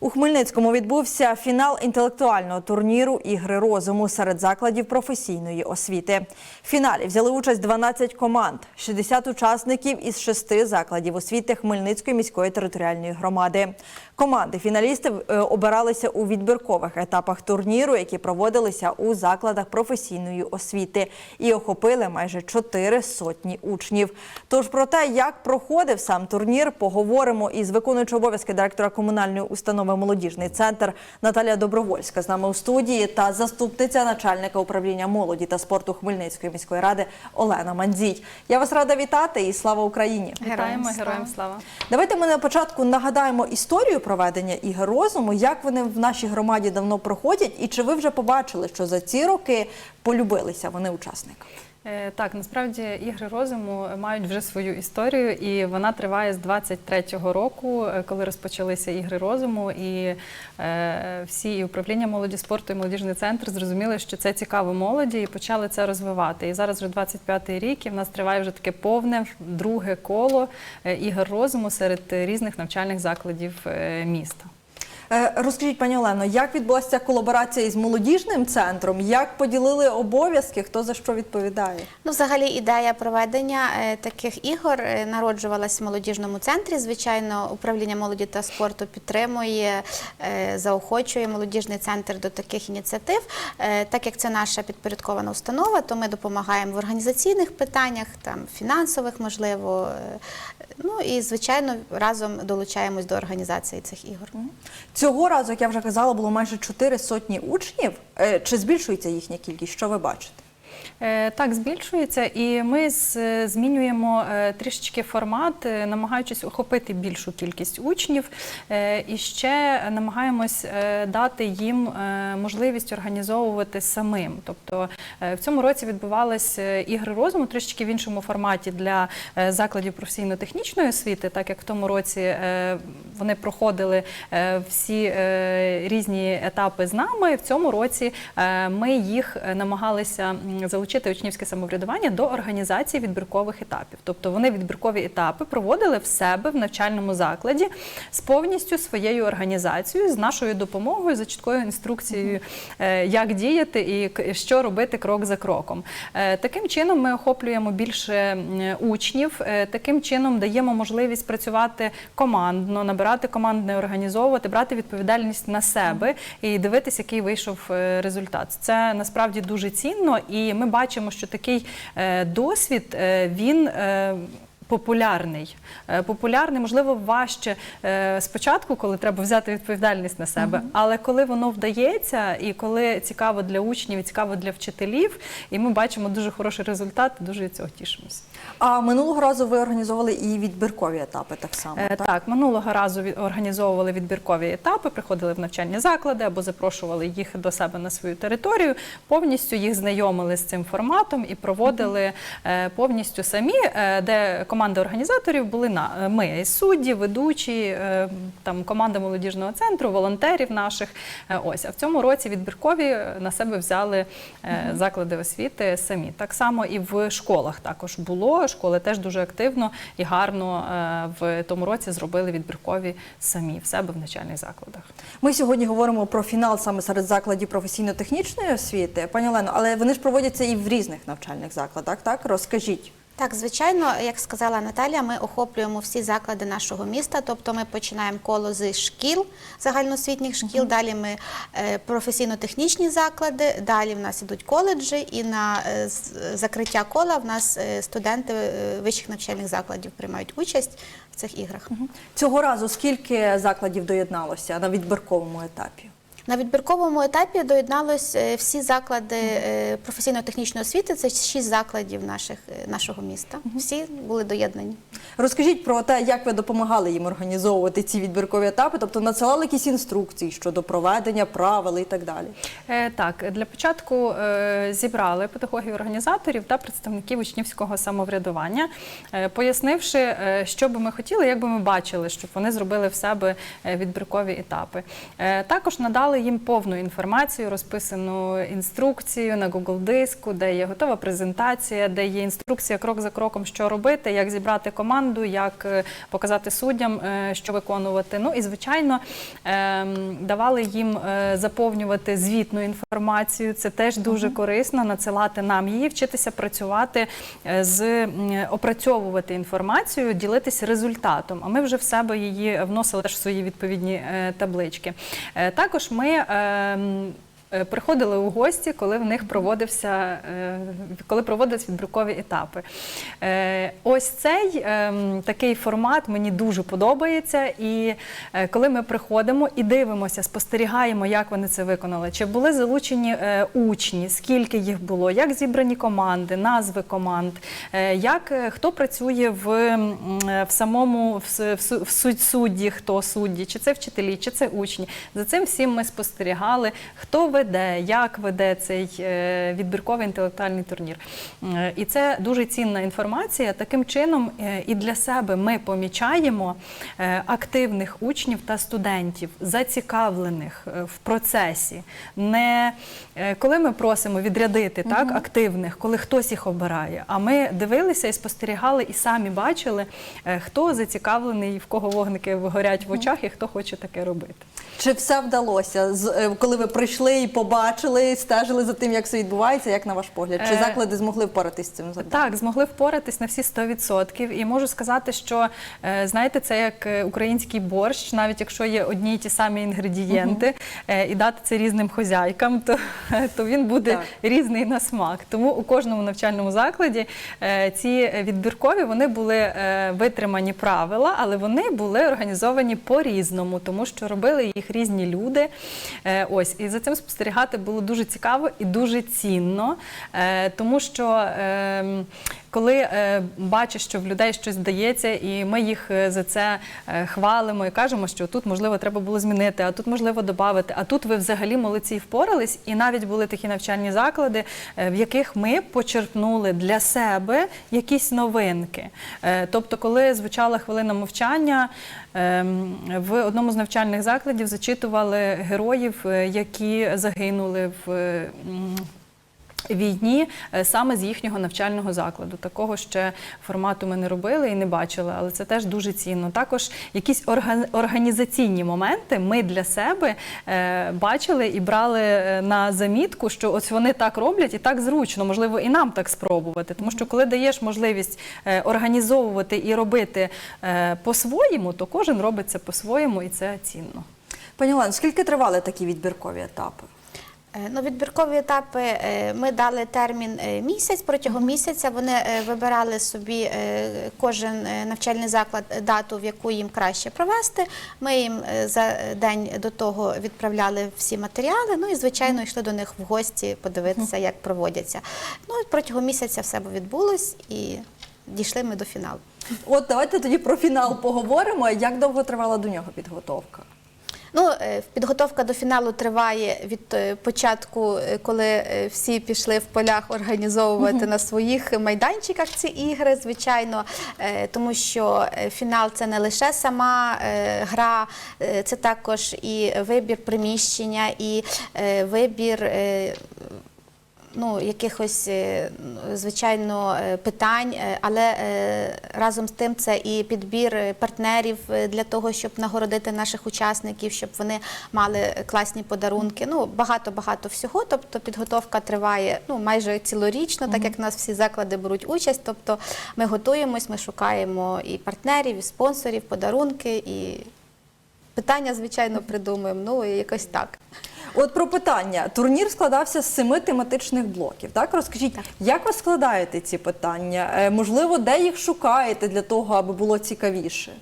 У Хмельницькому відбувся фінал інтелектуального турніру Ігри розуму серед закладів професійної освіти. В фіналі взяли участь 12 команд, 60 учасників із шести закладів освіти Хмельницької міської територіальної громади. Команди фіналістів е, обиралися у відбіркових етапах турніру, які проводилися у закладах професійної освіти, і охопили майже чотири сотні учнів. Тож про те, як проходив сам турнір, поговоримо із виконуючою обов'язки директора комунальної установи Молодіжний центр Наталія Добровольська з нами у студії та заступниця начальника управління молоді та спорту Хмельницької міської ради Олена Мандзій. Я вас рада вітати і слава Україні! Вітаємо героям слава. Давайте ми на початку нагадаємо історію проведення ігор розуму, як вони в нашій громаді давно проходять, і чи ви вже побачили, що за ці роки полюбилися вони учасникам? Е, Так, насправді ігри розуму мають вже свою історію, і вона триває з 23-го року, е, коли розпочалися ігри розуму, і е, всі і управління молоді спорту і молодіжний центр зрозуміли, що це цікаво молоді, і почали це розвивати. І зараз вже 25-й рік, і в нас триває вже таке повне друге коло ігор розуму серед різних навчальних закладів міста. Е, Розкажіть, пані Олено, як відбулася ця колаборація із молодіжним центром? Як поділили обов'язки? Хто за що відповідає? Ну, взагалі, ідея проведення е, таких ігор е, народжувалась в молодіжному центрі. Звичайно, управління молоді та спорту підтримує, заохочує молодіжний центр до таких ініціатив. Так як це наша підпорядкована установа, то ми допомагаємо в організаційних питаннях, там фінансових, можливо. Ну і звичайно разом долучаємось до організації цих ігор. Цього разу, як я вже казала, було майже чотири сотні учнів. Е, Чи збільшується їхня кількість? Що ви бачите? Е, Так, збільшується, і ми змінюємо е, трішечки формат, е, намагаючись охопити більшу кількість учнів. І ще намагаємось дати їм можливість організовувати самим. Тобто в цьому році відбувались е, ігри розуму трішечки в іншому форматі для закладів професійно-технічної освіти, так як в тому році вони проходили всі різні етапи з нами. В цьому році ми їх намагалися залучити учнівське самоврядування до організації відбіркових етапів. Тобто вони відбіркові етапи проводили в себе в навчальному закладі з повністю своєю організацією, з нашою допомогою, за чіткою інструкцією, е, як діяти і що робити крок за кроком. Е, Таким чином ми охоплюємо більше учнів, е, таким чином даємо можливість працювати командно, набирати командне, організовувати, брати відповідальність на себе і дивитися, який вийшов результат. Це насправді дуже цінно, і ми бачимо, що такий е, досвід е, він. Популярний, Е, популярний, можливо, важче е, спочатку, коли треба взяти відповідальність на себе, але коли воно вдається, і коли цікаво для учнів, і цікаво для вчителів, і ми бачимо дуже хороший результат, дуже від цього тішимося. А минулого разу ви організовували і відбіркові етапи так само. Е, так? Так, минулого разу організовували відбіркові етапи, приходили в навчальні заклади або запрошували їх до себе на свою територію. Повністю їх знайомили з цим форматом і проводили повністю самі, де команда організаторів були на е, ми судді, ведучі, е, там команда молодіжного центру, волонтерів наших. Е, Ось а в цьому році відбіркові на себе взяли заклади освіти самі. Так само і в школах також було. Школи теж дуже активно і гарно в тому році зробили відбіркові самі в себе в навчальних закладах. Ми сьогодні говоримо про фінал саме серед закладів професійно-технічної освіти. Пані Олено, але вони ж проводяться і в різних навчальних закладах. Так розкажіть. Так, звичайно, як сказала Наталія, ми охоплюємо всі заклади нашого міста. Тобто ми починаємо коло з шкіл, загальноосвітніх шкіл, далі ми е, професійно-технічні заклади, далі в нас ідуть коледжі, і на е, закриття кола в нас е, студенти вищих навчальних закладів приймають участь в цих іграх. Цього разу скільки закладів доєдналося на відбірковому етапі? На відбірковому етапі доєдналось е, всі заклади е, професійно-технічної освіти. Це шість закладів наших, е, нашого міста. Всі були доєднані. Розкажіть про те, як ви допомагали їм організовувати ці відбіркові етапи, тобто надсилали якісь інструкції щодо проведення правил і так далі. Е, Так, для початку е, зібрали педагогів організаторів та представників учнівського самоврядування, е, пояснивши, е, що би ми хотіли, як би ми бачили, щоб вони зробили в себе відбіркові етапи. Е, Також надали дали їм повну інформацію, розписану інструкцію на Google диску, де є готова презентація, де є інструкція крок за кроком, що робити, як зібрати команду, як е, показати суддям, е, що виконувати. Ну і звичайно ем, давали їм е, заповнювати звітну інформацію. Це теж дуже корисно, надсилати нам її, вчитися працювати з опрацьовувати інформацію, ділитися результатом. А ми вже в себе її вносили теж в свої відповідні таблички. Також ми. Ем, е, Приходили у гості, коли в них проводився, е, коли проводились відбіркові етапи. Е, Ось цей ем, такий формат мені дуже подобається. І е, коли ми приходимо і дивимося, спостерігаємо, як вони це виконали, чи були залучені е, учні, скільки їх було, як зібрані команди, назви команд, е, як е, хто працює в, е, в самому в, в, в судді, хто судді, чи це вчителі, чи це учні. За цим всім ми спостерігали, хто веде, як веде цей е, відбірковий інтелектуальний турнір. Е, І це дуже цінна інформація. Таким чином е, і для себе ми помічаємо активних учнів та студентів, зацікавлених в процесі. Не коли ми просимо відрядити так, активних, коли хтось їх обирає. А ми дивилися і спостерігали, і самі бачили, хто зацікавлений, в кого вогники горять в очах, і хто хоче таке робити. Чи все вдалося, коли ви прийшли і побачили, стежили за тим, як все відбувається, як на ваш погляд? Чи Е, заклади змогли впоратись з цим завданням? Так, змогли впоратись на всі 100%. І можу сказати, що е, знаєте, це як е, український борщ, навіть якщо є одні й ті самі інгредієнти, і дати це різним хозяйкам, то, то він буде Так. різний на смак. Тому у кожному навчальному закладі ці відбіркові вони були витримані правила, але вони були організовані по-різному, тому що робили їх різні люди. Ось і за цим спостерігати було дуже цікаво і дуже цінно, е, тому що. ем, коли е, бачиш, що в людей щось вдається, і ми їх е, за це хвалимо і кажемо, що тут можливо треба було змінити, а тут можливо додати, а тут ви взагалі молодці впорались. І навіть були такі навчальні заклади, в яких ми почерпнули для себе якісь новинки. Тобто, коли звучала хвилина мовчання, в одному з навчальних закладів зачитували героїв, е, які загинули в. Війні е, саме з їхнього навчального закладу. Такого ще формату ми не робили і не бачили, але це теж дуже цінно. Також якісь орга- організаційні моменти ми для себе е, бачили і брали е, на замітку, що ось вони так роблять і так зручно, можливо, і нам так спробувати. Тому що коли даєш можливість організовувати і робити по-своєму, то кожен робить це по-своєму, і це цінно. Пані Олено, скільки тривали такі відбіркові етапи? Е, Ну, відбіркові етапи е, ми дали термін е, місяць. Протягом місяця вони вибирали собі кожен навчальний заклад дату, в яку їм краще провести. Ми їм за день до того відправляли всі матеріали. Ну і звичайно йшли до них в гості подивитися, як проводяться. Ну протягом місяця все відбулось і дійшли ми до фіналу. От давайте тоді про фінал поговоримо. Як довго тривала до нього підготовка? Ну, е, підготовка до фіналу триває від е, початку, е, коли всі пішли в полях організовувати на своїх майданчиках ці ігри, звичайно, тому що фінал це не лише сама гра, це також і вибір приміщення, і вибір. Ну, якихось, е, звичайно, е, питань, е, але разом з тим це і підбір партнерів для того, щоб нагородити наших учасників, щоб вони мали класні подарунки. Ну, багато-багато всього. Тобто підготовка триває ну, майже цілорічно, так як нас всі заклади беруть участь. Тобто ми готуємось, ми шукаємо і партнерів, і спонсорів, подарунки, і питання, звичайно, придумуємо. Ну, і якось так. От про питання. Турнір складався з семи тематичних блоків. Так розкажіть, як ви складаєте ці питання? Е, Можливо, де їх шукаєте для того, аби було цікавіше?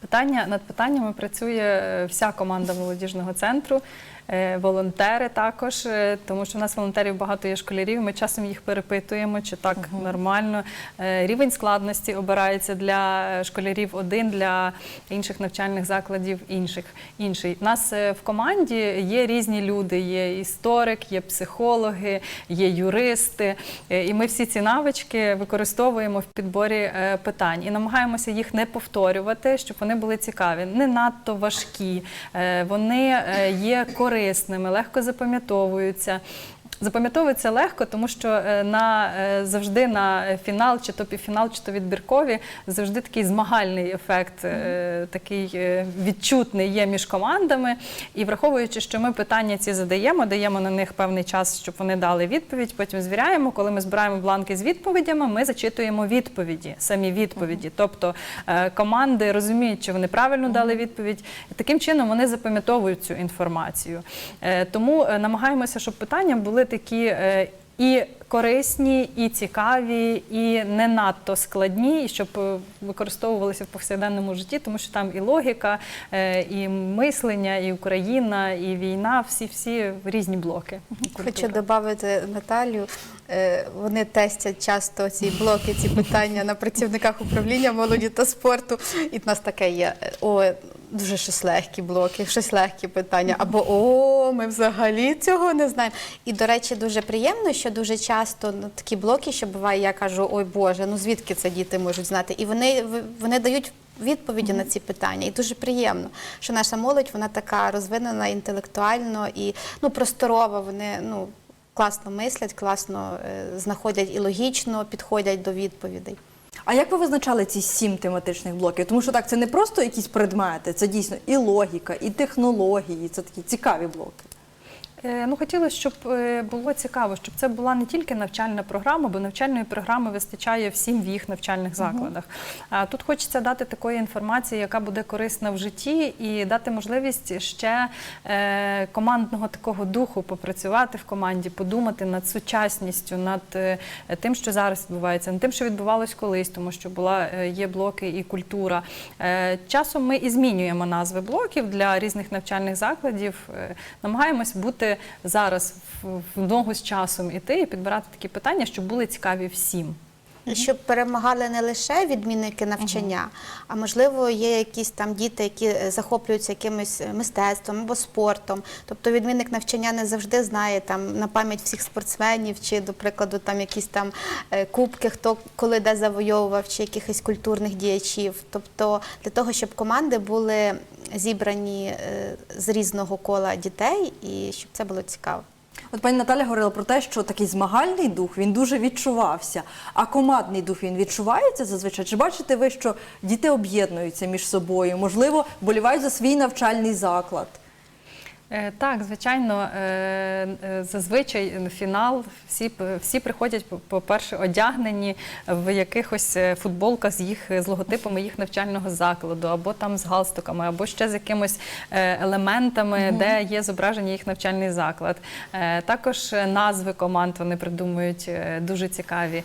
Питання над питаннями працює е, вся команда молодіжного центру. Е, волонтери також, е, тому що в нас волонтерів багато є школярів. Ми часом їх перепитуємо, чи так нормально. Е, Рівень складності обирається для школярів один, для інших навчальних закладів інших інший. У нас в команді є різні люди: є історик, є психологи, є юристи. І ми всі ці навички використовуємо в підборі питань і намагаємося їх не повторювати, щоб вони були цікаві, не надто важкі. Вони є корисними, легко запам'ятовуються. Запам'ятовується легко, тому що е, на е, завжди на фінал, чи то півфінал, чи то відбіркові, завжди такий змагальний ефект, е, такий відчутний є між командами. І враховуючи, що ми питання ці задаємо, даємо на них певний час, щоб вони дали відповідь. Потім звіряємо. Коли ми збираємо бланки з відповідями, ми зачитуємо відповіді, самі відповіді. Тобто команди розуміють, чи вони правильно дали відповідь, і таким чином вони запам'ятовують цю інформацію. Тому намагаємося, щоб питання були такі. е, І корисні, і цікаві, і не надто складні, і щоб е, використовувалися в повсякденному житті, тому що там і логіка, е, і мислення, і Україна, і війна всі всі різні блоки. Хочу додати Наталію. Е, Вони тестять часто ці блоки, ці питання на працівниках управління молоді та спорту. І в нас таке є. О, дуже щось легкі блоки, щось легкі питання. Або о, ми взагалі цього не знаємо. І, до речі, дуже приємно, що дуже часто ну, такі блоки, що буває, я кажу, ой Боже, ну звідки це діти можуть знати? І вони, вони дають. Відповіді на ці питання, і дуже приємно, що наша молодь вона така розвинена інтелектуально і ну просторова. Вони ну класно мислять, класно е, знаходять і логічно підходять до відповідей. А як ви визначали ці сім тематичних блоків? Тому що так, це не просто якісь предмети, це дійсно і логіка, і технології, це такі цікаві блоки. Е, Ну, хотілося, щоб е, було цікаво, щоб це була не тільки навчальна програма, бо навчальної програми вистачає всім в їх навчальних закладах. А тут хочеться дати такої інформації, яка буде корисна в житті, і дати можливість ще е, командного такого духу попрацювати в команді, подумати над сучасністю, над тим, що зараз відбувається, над тим, що відбувалось колись, тому що була є блоки і культура. Часом ми і змінюємо назви блоків для різних навчальних закладів. Намагаємось бути зараз в, ногу з часом іти і підбирати такі питання, щоб були цікаві всім. Щоб перемагали не лише відмінники навчання, а можливо, є якісь там діти, які е, захоплюються якимось е, мистецтвом або спортом. Тобто відмінник навчання не завжди знає там на пам'ять всіх спортсменів, чи, до прикладу, там якісь там е, кубки, хто коли де завойовував, чи якихось культурних діячів. Тобто для того, щоб команди були зібрані е, з різного кола дітей, і щоб це було цікаво. От пані Наталя говорила про те, що такий змагальний дух він дуже відчувався. А командний дух він відчувається зазвичай. Чи бачите ви, що діти об'єднуються між собою? Можливо, болівають за свій навчальний заклад? Е, Так, звичайно, е, е, зазвичай фінал всі, всі приходять, по- по-перше, одягнені в якихось футболках з їх з логотипами їх навчального закладу, або там з галстуками, або ще з якимось елементами, де є зображення їх навчальний заклад. Також назви команд вони придумують дуже цікаві.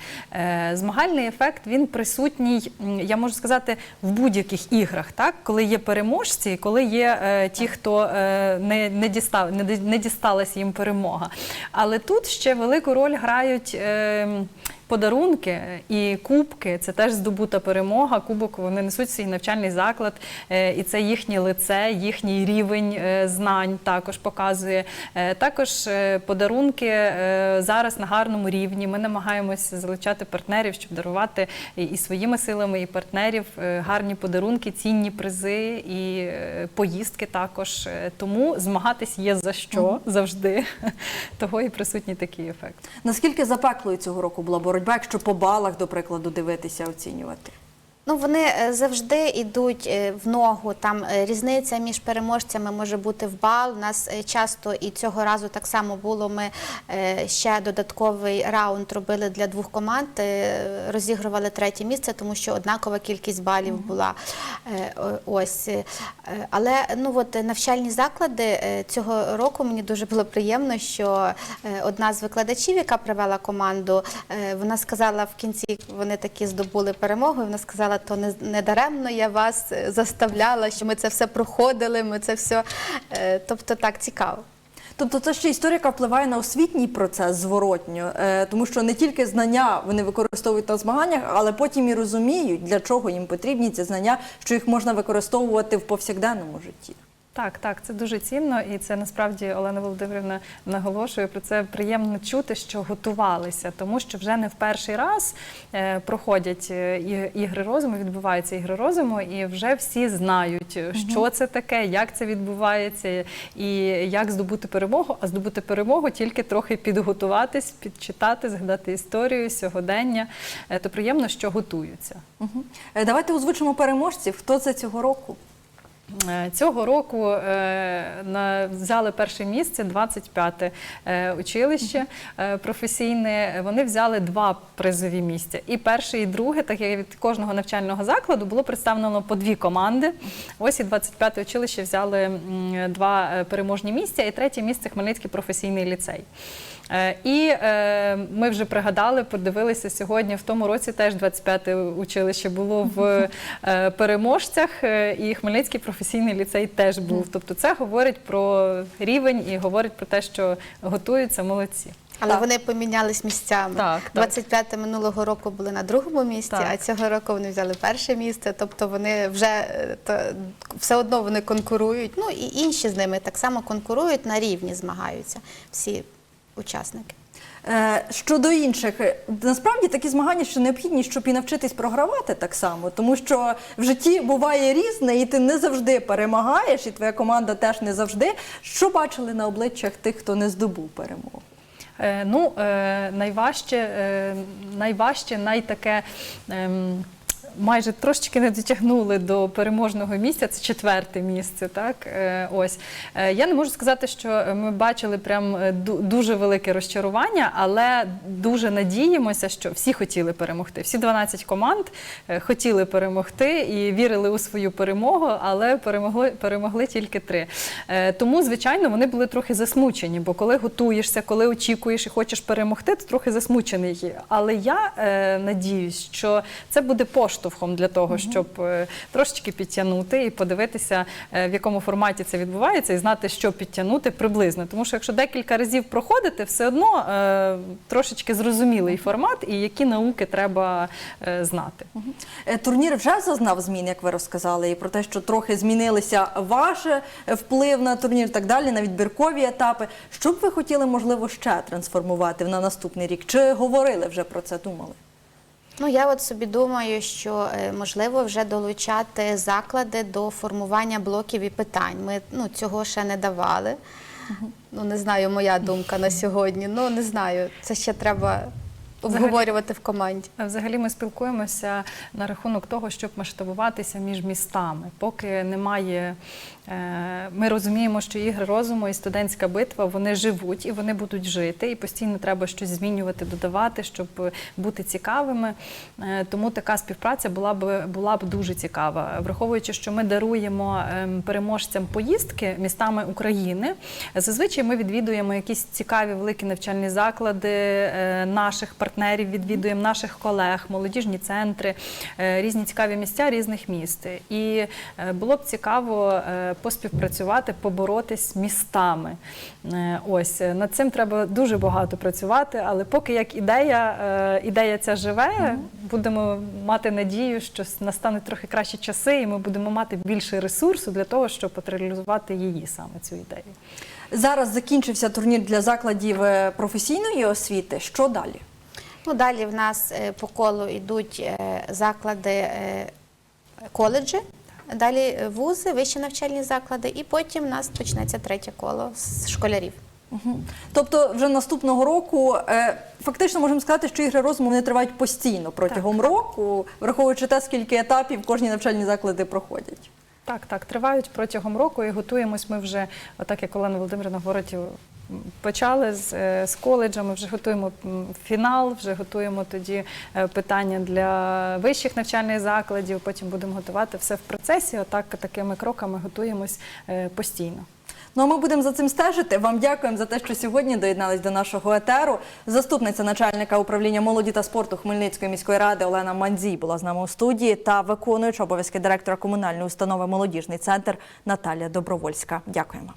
Змагальний ефект він присутній, я можу сказати, в будь-яких іграх, так коли є переможці, коли є ті, хто не, не дістав, не, дісталась їм перемога. Але тут ще велику роль грають. е, Подарунки і кубки це теж здобута перемога. Кубок вони несуть свій навчальний заклад, е, і це їхнє лице, їхній рівень е, знань також показує. Е, Також е, подарунки е, зараз на гарному рівні. Ми намагаємося залучати партнерів, щоб дарувати і- своїми силами, і партнерів е, гарні подарунки, цінні призи і е, поїздки також. Е, Тому змагатись є за що завжди. Того і присутній такий ефект. Наскільки запеклою цього року була боротьба, якщо по балах, до прикладу, дивитися, оцінювати? Ну, вони е, завжди йдуть е, в ногу. Там е, різниця між переможцями може бути в бал. У нас часто і цього разу так само було. Ми ще додатковий раунд робили для двох команд, розігрували третє місце, тому що однакова кількість балів була. Ось. Але ну от навчальні заклади цього року мені дуже було приємно, що одна з викладачів, яка привела команду, вона сказала в кінці, вони такі здобули перемогу. і Вона сказала, то не, не даремно я вас е, заставляла, що ми це все проходили. Ми це все. е, Тобто так цікаво. Тобто це ще історія, яка впливає на освітній процес зворотньо, е, тому що не тільки знання вони використовують на змаганнях, але потім і розуміють, для чого їм потрібні ці знання, що їх можна використовувати в повсякденному житті. Так, так, це дуже цінно, і це насправді Олена Володимирівна наголошує про це. Приємно чути, що готувалися, тому що вже не в перший раз е, проходять е, ігри розуму, відбуваються ігри розуму, і вже всі знають, що це таке, як це відбувається, і як здобути перемогу. А здобути перемогу тільки трохи підготуватись, підчитати, згадати історію, сьогодення. Е, То приємно, що готуються. Давайте озвучимо переможців. Хто це цього року? Е, Цього року е, взяли перше місце 25-те е, училище професійне. Вони взяли два призові місця. І перше, і друге, так як від кожного навчального закладу, було представлено по дві команди. Ось і 25-те училище взяли два переможні місця, і третє місце Хмельницький професійний ліцей. Е, І е, ми вже пригадали, подивилися сьогодні. В тому році теж 25-те училище було в е, переможцях, і Хмельницький професійний ліцей теж був. Тобто, це говорить про рівень і говорить про те, що готуються молодці. Але Так. вони помінялись місцями. Так, так. 25 минулого року були на другому місці, Так. а цього року вони взяли перше місце. Тобто вони вже то, все одно вони конкурують. Ну і інші з ними так само конкурують на рівні, змагаються всі учасники. Е, Щодо інших, насправді такі змагання ще необхідні, щоб і навчитись програвати так само, тому що в житті буває різне, і ти не завжди перемагаєш, і твоя команда теж не завжди. Що бачили на обличчях тих, хто не здобув перемогу? Е, Ну, е, найважче, найважче, найтаке. Майже трошечки не дотягнули до переможного місця, це четверте місце. Так Е, ось Е, я не можу сказати, що ми бачили прям е, дуже велике розчарування, але дуже надіємося, що всі хотіли перемогти. Всі 12 команд хотіли перемогти і вірили у свою перемогу, але перемогли, перемогли тільки три. Тому, звичайно, вони були трохи засмучені, бо коли готуєшся, коли очікуєш і хочеш перемогти, то трохи засмучений. Але я надіюсь, що це буде поштовхом для того, щоб е, трошечки підтягнути і подивитися, е, в якому форматі це відбувається, і знати, що підтягнути приблизно. Тому що якщо декілька разів проходити, все одно е, трошечки зрозумілий формат і які науки треба е, знати. Турнір вже зазнав змін, як ви розказали, і про те, що трохи змінилися ваш вплив на турнір, і так далі, на відбіркові етапи. Що б ви хотіли, можливо, ще трансформувати на наступний рік? Чи говорили вже про це, думали? Ну я от собі думаю, що е, можливо вже долучати заклади до формування блоків і питань. Ми ну цього ще не давали. Ну не знаю, моя думка на сьогодні. Ну не знаю. Це ще треба обговорювати в команді. Взагалі ми спілкуємося на рахунок того, щоб масштабуватися між містами. Поки немає, е, ми розуміємо, що ігри розуму і студентська битва вони живуть і вони будуть жити, і постійно треба щось змінювати, додавати, щоб бути цікавими. Е, Тому така співпраця була б була б дуже цікава, враховуючи, що ми даруємо ем, переможцям поїздки містами України. Зазвичай ми відвідуємо якісь цікаві великі навчальні заклади е, наших партнерів, відвідуємо наших колег, молодіжні центри, е, різні цікаві місця різних міст. І е, було б цікаво е, поспівпрацювати, поборотись з містами. Ось над цим треба дуже багато працювати, але поки як ідея, ідея ця живе, будемо мати надію, що настануть трохи кращі часи, і ми будемо мати більше ресурсу для того, щоб реалізувати її саме цю ідею. Зараз закінчився турнір для закладів професійної освіти. Що далі? Ну далі в нас е, по колу йдуть е, заклади, е, коледжі. Далі вузи, вищі навчальні заклади, і потім в нас почнеться третє коло з школярів. Тобто, вже наступного року фактично можемо сказати, що ігри розуму вони тривають постійно протягом року, враховуючи те, скільки етапів кожні навчальні заклади проходять. Так, так, тривають протягом року і готуємось ми вже, отак як Олена Володимирівна говорить, почали з, е, з коледжами, вже готуємо фінал, вже готуємо тоді е, питання для вищих навчальних закладів, потім будемо готувати все в процесі. Отак такими кроками готуємось е, постійно. Ну а ми будемо за цим стежити. Вам дякуємо за те, що сьогодні доєднались до нашого етеру. Заступниця начальника управління молоді та спорту Хмельницької міської ради Олена Мандзій була з нами у студії та виконуюча обов'язки директора комунальної установи Молодіжний центр Наталія Добровольська. Дякуємо.